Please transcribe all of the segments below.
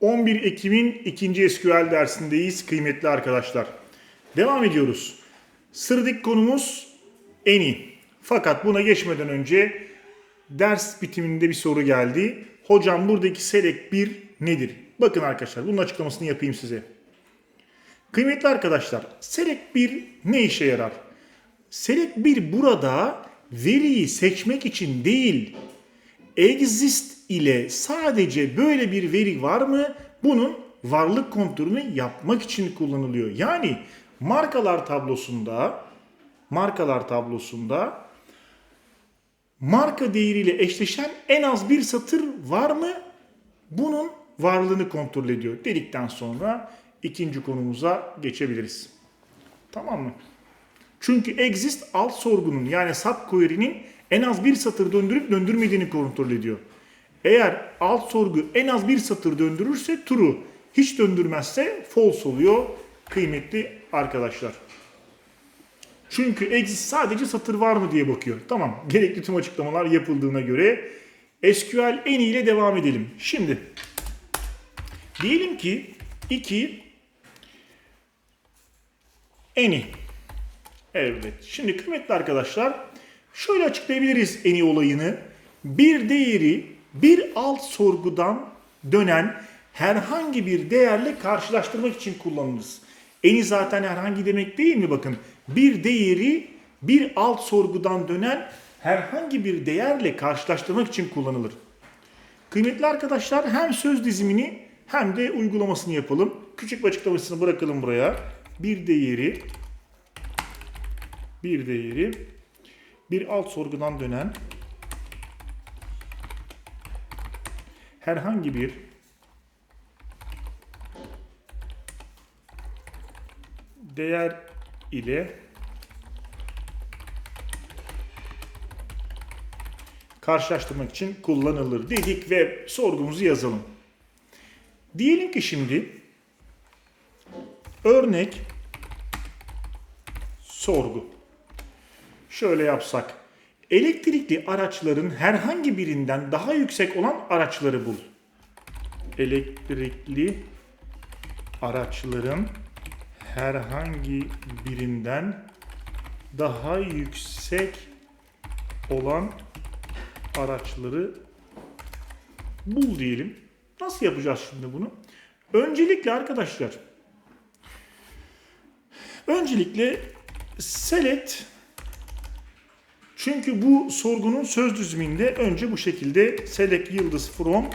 11 Ekim'in ikinci SQL dersindeyiz kıymetli arkadaşlar. Devam ediyoruz. Sıradaki konumuz eni. Fakat buna geçmeden önce ders bitiminde bir soru geldi. Hocam buradaki select 1 nedir? Bakın arkadaşlar bunun açıklamasını yapayım size. Kıymetli arkadaşlar, select 1 ne işe yarar? Select 1 burada veriyi seçmek için değil, exist ile sadece böyle bir veri var mı? Bunun varlık kontrolünü yapmak için kullanılıyor. Yani markalar tablosunda markalar tablosunda marka değeriyle eşleşen en az bir satır var mı? Bunun varlığını kontrol ediyor dedikten sonra ikinci konumuza geçebiliriz. Tamam mı? Çünkü exist alt sorgunun yani subquery'nin en az bir satır döndürüp döndürmediğini kontrol ediyor. Eğer alt sorgu en az bir satır döndürürse true, hiç döndürmezse false oluyor kıymetli arkadaşlar. Çünkü exist sadece satır var mı diye bakıyor. Tamam, gerekli tüm açıklamalar yapıldığına göre SQL en ile devam edelim. Şimdi diyelim ki 2 any Evet. Şimdi kıymetli arkadaşlar şöyle açıklayabiliriz en iyi olayını. Bir değeri bir alt sorgudan dönen herhangi bir değerle karşılaştırmak için kullanırız. Eni zaten herhangi demek değil mi bakın? Bir değeri bir alt sorgudan dönen herhangi bir değerle karşılaştırmak için kullanılır. Kıymetli arkadaşlar hem söz dizimini hem de uygulamasını yapalım. Küçük bir açıklamasını bırakalım buraya. Bir değeri bir değeri bir alt sorgudan dönen herhangi bir değer ile karşılaştırmak için kullanılır dedik ve sorgumuzu yazalım. Diyelim ki şimdi örnek sorgu. Şöyle yapsak. Elektrikli araçların herhangi birinden daha yüksek olan araçları bul. Elektrikli araçların herhangi birinden daha yüksek olan araçları bul diyelim. Nasıl yapacağız şimdi bunu? Öncelikle arkadaşlar öncelikle select çünkü bu sorgunun söz düzümünde önce bu şekilde select yıldız from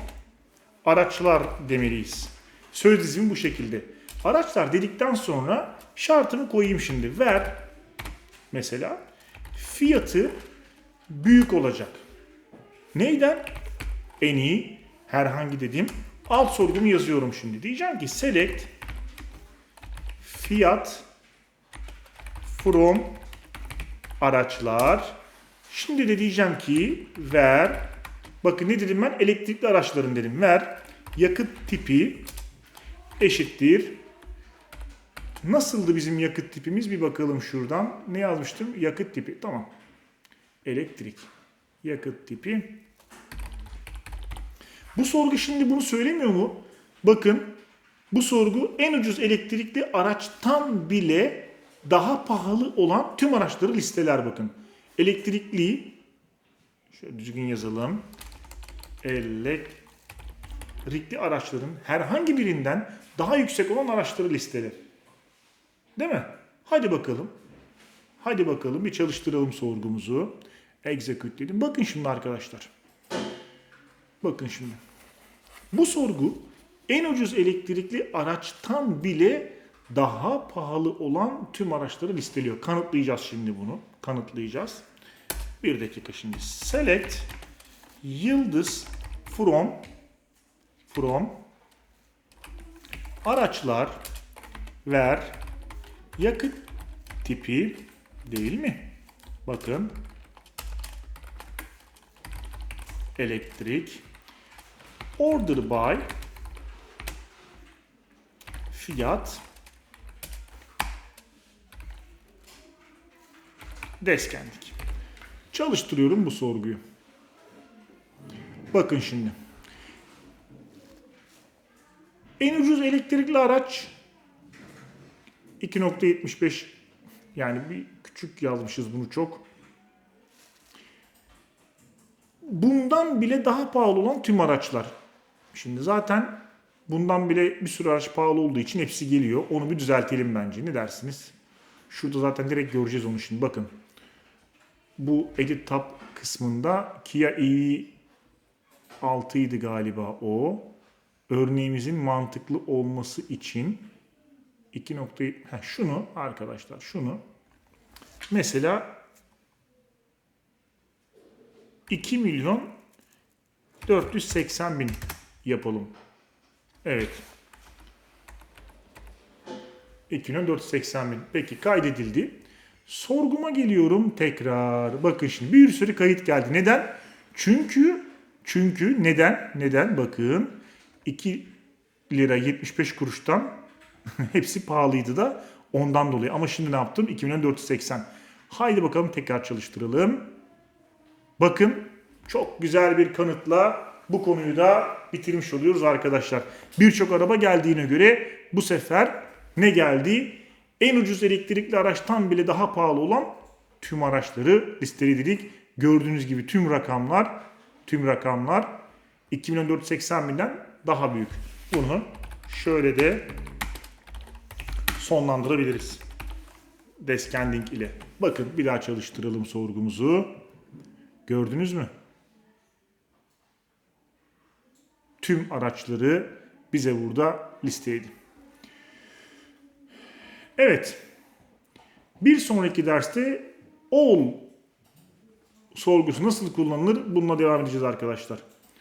araçlar demeliyiz. Söz dizimi bu şekilde. Araçlar dedikten sonra şartımı koyayım şimdi. Ver mesela fiyatı büyük olacak. Neyden? En iyi herhangi dediğim alt sorgumu yazıyorum şimdi. Diyeceğim ki select fiyat from araçlar. Şimdi de diyeceğim ki ver bakın ne dedim ben elektrikli araçların dedim. Ver yakıt tipi eşittir. Nasıldı bizim yakıt tipimiz? Bir bakalım şuradan. Ne yazmıştım? Yakıt tipi. Tamam. Elektrik. Yakıt tipi. Bu sorgu şimdi bunu söylemiyor mu? Bakın bu sorgu en ucuz elektrikli araçtan bile daha pahalı olan tüm araçları listeler bakın. Elektrikli şöyle düzgün yazalım. Elektrikli araçların herhangi birinden daha yüksek olan araçları listeler. Değil mi? Hadi bakalım. Hadi bakalım bir çalıştıralım sorgumuzu. Execute dedim. Bakın şimdi arkadaşlar. Bakın şimdi. Bu sorgu en ucuz elektrikli araçtan bile daha pahalı olan tüm araçları listeliyor. Kanıtlayacağız şimdi bunu. Kanıtlayacağız. Bir dakika şimdi. Select yıldız from from araçlar ver yakıt tipi değil mi? Bakın elektrik order by fiyat deskendik. Çalıştırıyorum bu sorguyu. Bakın şimdi. En ucuz elektrikli araç 2.75 yani bir küçük yazmışız bunu çok. Bundan bile daha pahalı olan tüm araçlar. Şimdi zaten bundan bile bir sürü araç pahalı olduğu için hepsi geliyor. Onu bir düzeltelim bence. Ne dersiniz? Şurada zaten direkt göreceğiz onu şimdi. Bakın. Bu Edit Tab kısmında Kia EV6 idi galiba o. Örneğimizin mantıklı olması için 2 noktayı heh, şunu arkadaşlar şunu mesela 2 milyon 480 bin yapalım. Evet. 2 milyon 480 bin. Peki kaydedildi. Sorguma geliyorum tekrar. Bakın şimdi bir sürü kayıt geldi. Neden? Çünkü çünkü neden? Neden? Bakın 2 lira 75 kuruştan hepsi pahalıydı da ondan dolayı. Ama şimdi ne yaptım? 2 milyon 480. Haydi bakalım tekrar çalıştıralım. Bakın çok güzel bir kanıtla bu konuyu da bitirmiş oluyoruz arkadaşlar. Birçok araba geldiğine göre bu sefer ne geldi? En ucuz elektrikli araçtan bile daha pahalı olan tüm araçları listeledik. Gördüğünüz gibi tüm rakamlar tüm rakamlar 2480 binden daha büyük. Bunu şöyle de sonlandırabiliriz. Descending ile. Bakın bir daha çalıştıralım sorgumuzu. Gördünüz mü? Tüm araçları bize burada listeydi. Evet. Bir sonraki derste all sorgusu nasıl kullanılır bununla devam edeceğiz arkadaşlar.